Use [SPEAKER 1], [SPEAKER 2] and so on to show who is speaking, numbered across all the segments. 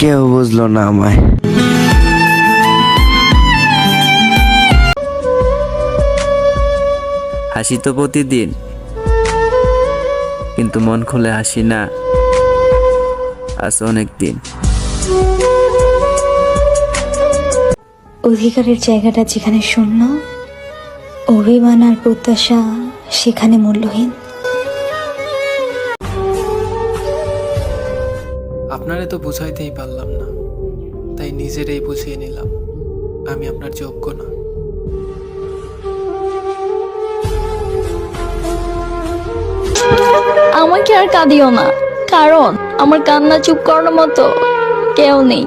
[SPEAKER 1] কেউ বুঝলো না আমায়। হাসি তো প্রতিদিন কিন্তু মন খুলে হাসি না আজ অনেক দিন।
[SPEAKER 2] অধিকারের জায়গাটা যেখানে শূন্য অভিমান আর প্রত্যাশা সেখানে মূল্যহীন।
[SPEAKER 3] আপনারে তো বুঝাইতেই পারলাম না। তাই নিজেরই বুঝিয়ে নিলাম আমি আপনার যোগ্য না।
[SPEAKER 4] আমাকে আর কাঁদিও না কারণ আমার কান্না চুপ করানোর মতো কেউ নেই।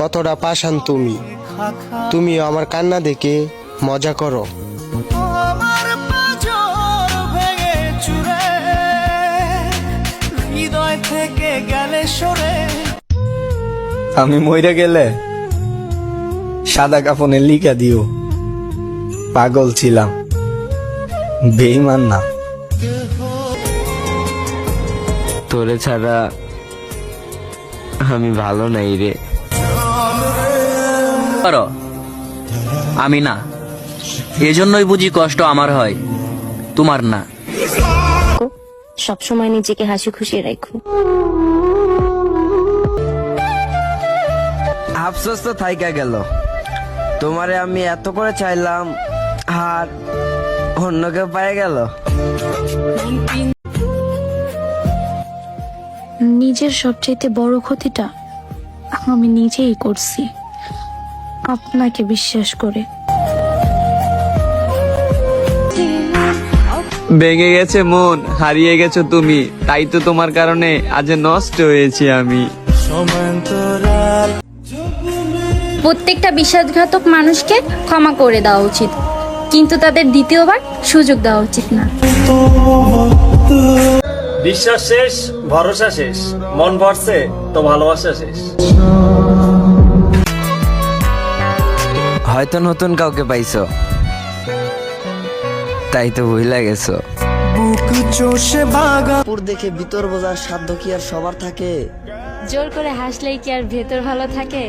[SPEAKER 5] কতটা পাষাণ তুমি? তুমি আমার কান্না দেখে মজা করো।
[SPEAKER 6] আমি মইরা গেলে সাদা কাফনে লিখা দিও পাগল ছিলাম বেইমান না।
[SPEAKER 1] তোরে ছাড়া আমি ভালো নাই রে।
[SPEAKER 7] করো। আমি না। এজন্যই বুঝি কষ্ট আমার হয় তোমার না।
[SPEAKER 8] সবসময় নিজেকে হাসি খুশি রাখো।
[SPEAKER 1] আফসোস তো থাইকা গেল। তোমারে আমি এত করে চাইলাম আর অন্য কেউ পায়ে গেল।
[SPEAKER 4] নিজের সবচাইতে বড় ক্ষতিটা আমি নিজেই করছি। আপনাকে বিশ্বাস করে।
[SPEAKER 6] ভেঙে গেছে মন হারিয়ে গেছো তুমি। তাই তো তোমার কারণে আজ নষ্ট হয়েছি আমি।
[SPEAKER 9] প্রত্যেকটা বিশ্বাসঘাতক মানুষকে ক্ষমা করে দেওয়া উচিত। কিন্তু তাদের দ্বিতীয়বার সুযোগ দেওয়া উচিত না।
[SPEAKER 10] বিশ্বাস শেষ ভরসা শেষ। মন ভরছে তো ভালোবাসা শেষ।
[SPEAKER 1] হয়তো নতুন কাউকে পাইছো। তাই তো ভুলে গেছো।
[SPEAKER 5] পুর দেখে ভিতর বোঝার সাধ্য কি আর সবার থাকে?
[SPEAKER 9] জোর করে হাসলেই কি আর ভেতর ভালো থাকে?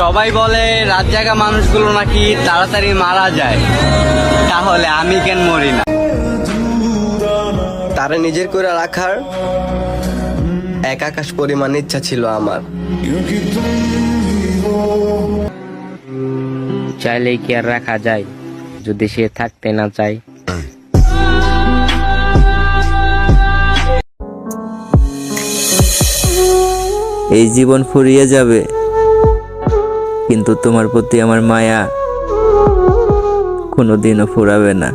[SPEAKER 6] সবাই বলে রাত জাগা মানুষগুলো নাকি তাড়াতাড়ি মারা যায়। তাহলে আমি কেন মরি না?
[SPEAKER 5] তারে নিজের করে রাখার এক আকাশ পরিমাণ ইচ্ছা ছিল আমার।
[SPEAKER 7] চাইলেই কি আর রাখা যায় যদি সে থাকতে না চায়।
[SPEAKER 1] এই জীবন ফুরিয়ে যাবে। কিন্তু তোমার প্রতি আমার মায়া কোনোদিনও ফুরাবে না।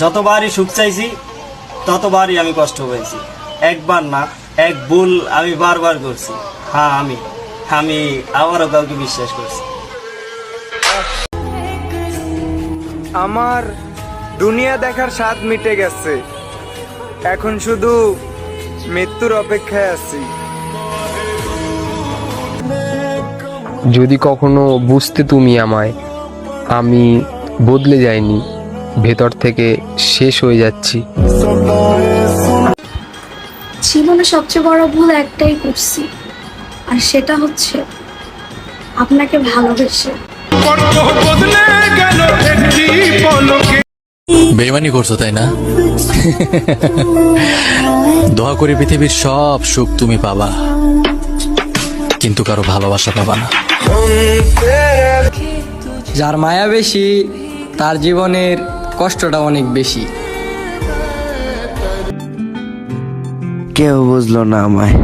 [SPEAKER 10] যতবারই সুখ চাইছি ততবারই আমি কষ্ট পেয়েছি একবার না এক ভুল আমি বারবার করছি। হ্যাঁ আমি আমি আবারও কাউকে বিশ্বাস করছি।
[SPEAKER 6] আমার দুনিয়া দেখার স্বাদ মিটে গেছে। এখন শুধু মৃত্যুর অপেক্ষায় আছি।
[SPEAKER 11] যদি কখনো বুঝতে তুমি আমায় আমি বদলে যাইনি ভেতর থেকে শেষ হয়ে যাচ্ছি।
[SPEAKER 4] জীবনে সবচেয়ে বড় ভুল একটাই করছি আর সেটা হচ্ছে আপনাকে ভালোবেসে।
[SPEAKER 12] বেইমানি করছ তাই না? দোয়া করি পৃথিবীর সব সুখ তুমি পাবা কিন্তু কারও ভালোবাসা পাবা না।
[SPEAKER 6] যার মায়া বেশি তার জীবনের কষ্টটা অনেক বেশি।
[SPEAKER 1] কেউ বুঝলো না আমায়।